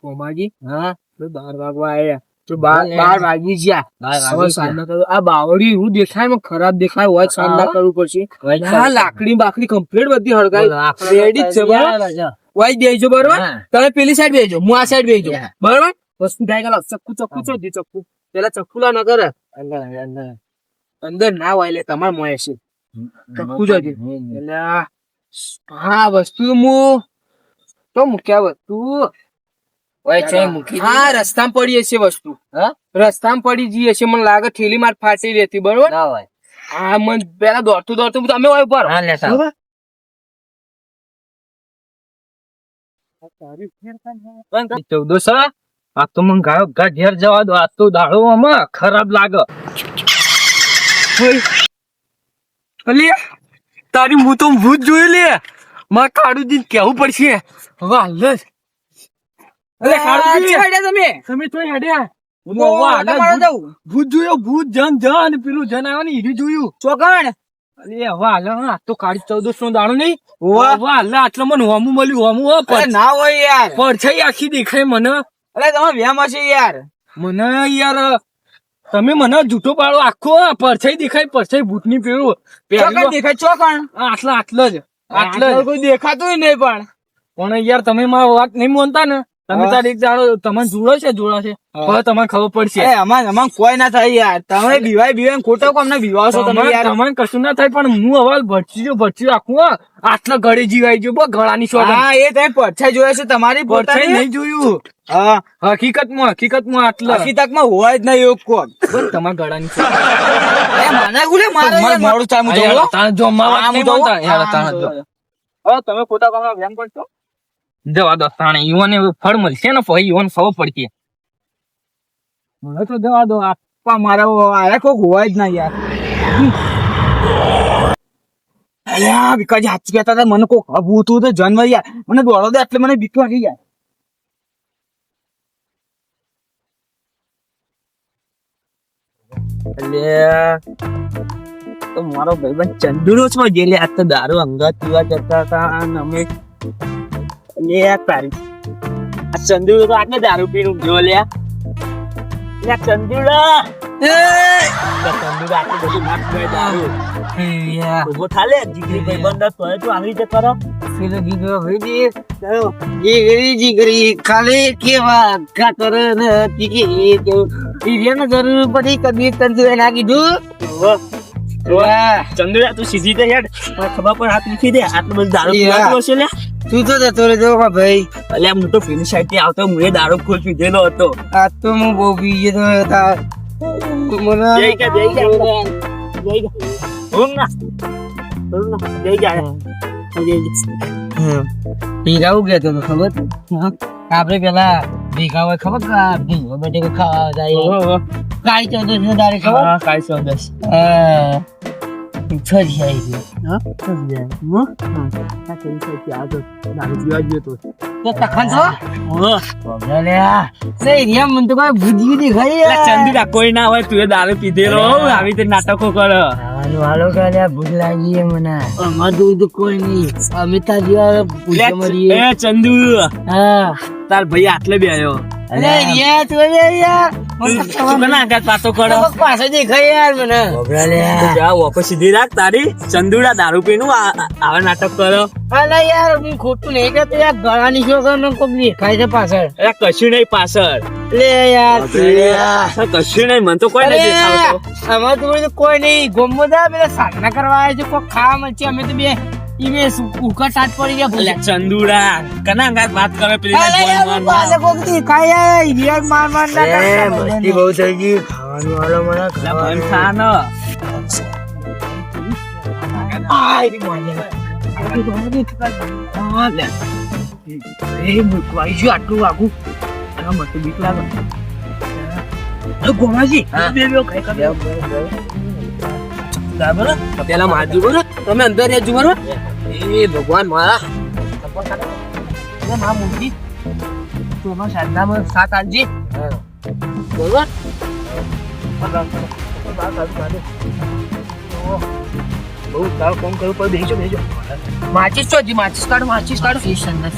કોમાજી હા. બાર વાગવા તો બાર બાર વાગી ગયા. સાંજના કરું. આ બાવળી એવું દેખાય ખરાબ દેખાય હોય સાંજના કરવું પડશે. લાકડી બાકડી કમ્પ્લીટ બધી હળગાઈ. રેડી છે બરાબર? વાઈ બેજો બરોબર? તમે પેલી સાઈડ બેજો હું આ સાઈડ બેજો બરોબર? વસ્તુ થાય ગયેલો ચક્કુ ચક્કુ છો દી ચક્કુ. પેલા ચક્કુ લા ન કરે. અંદર, અંદર. અંદર. ના હોય એટલે તમારે મોય છે. ચક્કુ જોજે. એટલે હા વસ્તુ મુ તો મૂક્યા વસ્તુ ઓય, ચોય મૂકી હા રસ્તામાં પડી હશે વસ્તુ. હા? રસ્તામાં પડી જઈ હશે મને લાગે ઠેલી માર ફાટી રહેતી બરોબર? ના હોય. હા મન પેલા દોડતું દોડતું તમે હોય ઉપર. હા. ચૌદસો આ તો મને ગાયો ગા ઘેર જવા દો. આ તો દાડો આમાં ખરાબ લાગે. અલી તારી હું તો ભૂત જોઈ લે મારે કાળુજી કેવું પડશે. હવે હાલ જ ભૂત- ભૂત જોયો ભૂત જન જન. પેલું જન આવ્યો ને હીરું જોયું. ચોકણ અરે આ તો કાળી ચૌદસ નો દાડો નહીં હવે હાલ આટલો મને હોમું મળ્યું હોમું ના હોય યાર. પરછાઈ આખી દેખાય મને. અરે તમે વ્યામ હશે યાર. મને યાર તમે મને જૂઠો પાડો આખો પરછાઈ દેખાય પરછાઈ ભૂતની પેલું ચોકન પહેર્યું. દેખાય ચોકણ આટલા આટલા જ આટલો કોઈ દેખાતું નહીં પણ. પણ યાર તમે મારા વાત નહીં માનતા ને? તમે તાર એક જાણો તમને જોડો છે જોડો છે. હવે તમને ખબર પડશે. એ અમાર અમાર કોઈ ના થાય યાર. તમે બીવાય બીવાય ખોટો કોમ ને બીવાશો તમે યાર. તમને કશું ના થાય પણ હું હવે ભરચી જો ભરચી રાખું. આટલા ગળે જીવાઈ જો બો ગળાની શોધ હા એ તમે પડછાઈ જોયા છે તમારી પોતાની. નહીં જોયું. હા. હકીકતમાં હકીકતમાં આટલા. હકીકતમાં હોય જ નહીં એવું બસ તમારા ગળાની શોધ. મને ગુલે મારે મારું જવું જો. તમે ખોટા કામમાં વ્યાયામ કરશો? જવા દો તાણે ઈવોને ફળ મળશે ને પછી યુવાન ખબર પડતી મને તો જવા દો આપવા મારા આયા કોક હોય જ ના યાર. મારો ભાઈબંધ ચંદુરો છો જે લે તો દારૂ અંગત પીવા જતા હતા અને અમે લે તારી આ ચંદુરો તો આટલે દારૂ પીનું જો લે લે ચંદુરા ચંદુરા આટલું બધું નાખ ગયો દારૂ. ઊભો થાલે જીગરી ભાઈબંધ તો તું આવી રીતે કરો. પેલો જીગરો ભાઈ જીગરી જીગરી ખાલી કેવા કાતર નથી કે ને જરૂર પડી કદી તંદુરે ના કીધું. ચંદ્રા તું સીધી તો યાર ખબર પર હાથ મૂકી દે આટલું બધું દારૂ પીવાનું હશે લે તું તો જતો રહેજો ભાઈ અલ્યા હું તો ફિનિશ સાઈડથી આવતો હું દારૂ ખોલ પીધેલો હતો આ તો હું બહુ પી ગયો હતા મને જઈ ગયા, જઈ ગયા. જઈ ગયા. ઊંઘ ના. ઊંઘ ના. જઈ ગયા. જઈ. ભીગાવું ગયો તો ખબર આપડે પેલા ભીગા હોય ખબર કે ભીંગો બટેકો ખાવા જાય. કાળી ચૌદસ નો દાડે ખબર? હા, કાંઈ ચોદસ. હા. છજ જાય છે. હા? દારૂ પીવા ગયો તો. તો. તખન મને તો કોઈ ભૂજી દેખાય કોઈ ના હોય તું દારૂ પીધેલો. આવી રીતે નાટકો કરે. ખાવાનું હાલો કાલ્યા ભૂખ લાગી છે મને. અમાર તો કોઈ નહીં. અમે તાર જેવા પૂછે મરીએ એ ચંદુ. હા. તાર ભાઈ આટલે બે આવ્યો અરે યાર તું યાર. ખોટું નહીં કરતો યાર ગળાની શોખ ને કોક દેખાય છે પાછળ. કશું નહીં પાછળ. લે યાર. કશું નહીં મને તો કોઈ નહીં દેખાતો અમાર તો કોઈ નહીં ગમો પેલા સાધના કરવા આવ્યા છે કોઈ ખાવા મળશે અમે તો બે ઈમે ઉકર સાત પડી ગયા ભૂલે ચંદુડા કના આગળ વાત કરે પેલી અરે યાર પાસે કોક યાર યાર માર માર ના કરતા. મસ્તી બહુ થઈ ગઈ. ખાવાનું મને એ મૂકવાઈ આટલું આગું આ મને બીક લાગે. ગોમાજી બે બે ખાઈ ખાઈ. બરાબર પેલા માજુ બરોબર તમે અંદર રહેજો બરોબર? એ ભગવાન મારા. મા મૂકી તું અમારા સાંજનામાં સાત આલજી બરોબર બહુ તારું કામ કરવું પડે બેસજો બેસજો માચીસ તો હજી માચીસ કાઢો. માચીસ કાઢો એ સાંભળી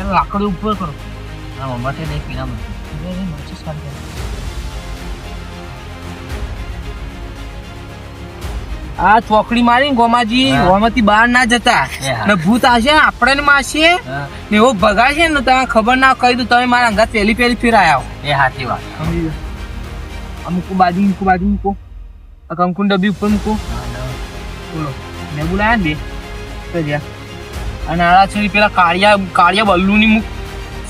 એને લાકડી ઉપર કરો. હા મમ્મા નહીં પીના મને આ ચોકડી મારી ગોમાજી ગોમાંથી બહાર ના જતા. ને ભૂત આવશે આપણે ને માસીએ ને એવો ભગાશે ને તમે ખબર ના કહી દઉં તમે મારા અંગાત પહેલી પહેલી ફેરાયા એ સાચી વાત. અમુક બાજુ મૂકો બાજુ મૂકો. આ કંકુન ડબ્બી ઉપર મૂકો. બોલો. મેં બોલાયા ને બે? કર્યા અને આ છોડી પેલા કાળિયા કાળિયા બલ્લુની મૂક.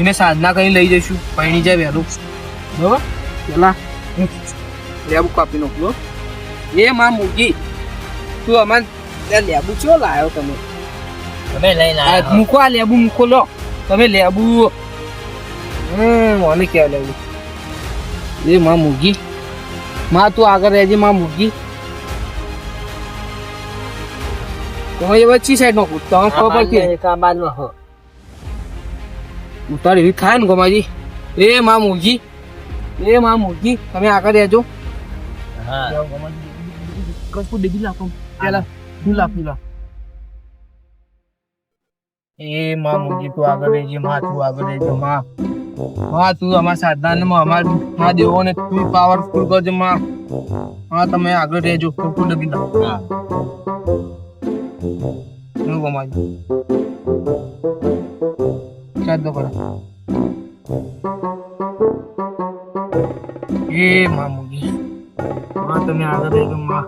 એને સાધના કરી લઈ જઈશું. પૈણી જાય વહેલું. બરોબર? પેલા લેબુ કાપી નાખલો એ માં મૂકી. તું ત્યાં લેબુ ચો લાયો તમે તમે લઈને આ આવ્યા મૂકો આ લેબુ મૂકો લો તમે લેબુ હમ મને કેવા લેબુ એ માં મૂકી માં તું આગળ રહેજે માં મૂકી તમે એ વચ્ચી સાઈડ નો તમે ખબર પડતી કાબાનમાં હો ઉતાર એવી થાય ને ગમાજી એ માં મૂકી એ માં મૂકી તમે આગળ રહેજો હા કશું ડેબી લાખો પેલા તું લાખ પેલા એ માં મુજી તું આગળ રહેજે માં તું આગળ રહેજે માં માં તું અમારા સાધના માં અમારમાં દેવો ને તું પાવરફુલ કરજે માં હા તમે આગળ રહેજો તું ડબી લાખો હા ગમાજી ચાલ દો કરો એ માં મૂકી માં તમે આગળ રહેજો માં.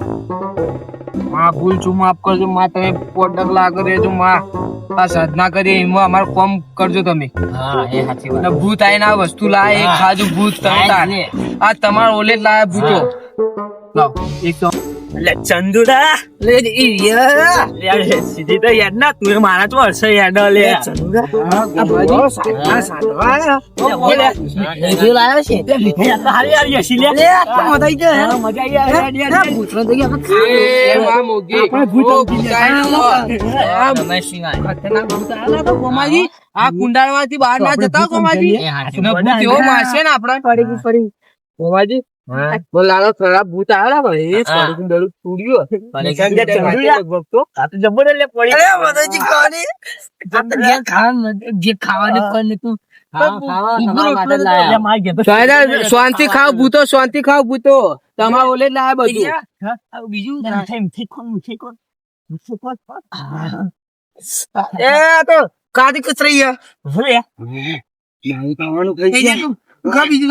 માં ભૂલ છું માફ કરજો માં. તમે પોટ ડગલા આગળ રહેજો માં. આ સાધના કરી એમાં અમારું કોમ કરજો તમે. હા એ સાચી વાત. ભૂત આઈને આ વસ્તુ લાય એ ખાજુ ભૂત તમે આ તમારા ઓલે લાયા ભૂતો. લાવ. એક તો એટલે ચંદુડા. લે ઈ યાર સીધી તો યાર ના તું મારા તો હર્ષ યાદ લે. આ બાજુ સાધના સાધવા લે લાવ્યો છે. હારી હારી હસી લે. મજા આવી જાય મજા આવી યાર યાર, યાર, યાર. એ માં મોગી. આપણે ભૂત લે. આ તમે આવ્યો. ખતરનાક ભૂત આયા તો ગોમાજી. આ કુંડાળમાંથી બહાર ના જતા ગોમાજી. એ સાચી ને વાત. ભૂત એવો મારશે ને આપણે. પડી પડી ગોમાજી. ખરાબ ભૂત ભાઈ. આ તો જબર લે પડી ખાવાનું? તું જ તો શાંતિ ખાવ ભૂતો શાંતિ ખાવ ભૂતો. તમારા ઓલે લાય બધું. બીજું. એ તો કાદી કચરાઈ ગયા? ઊભો રે. જાય ખા બીજું.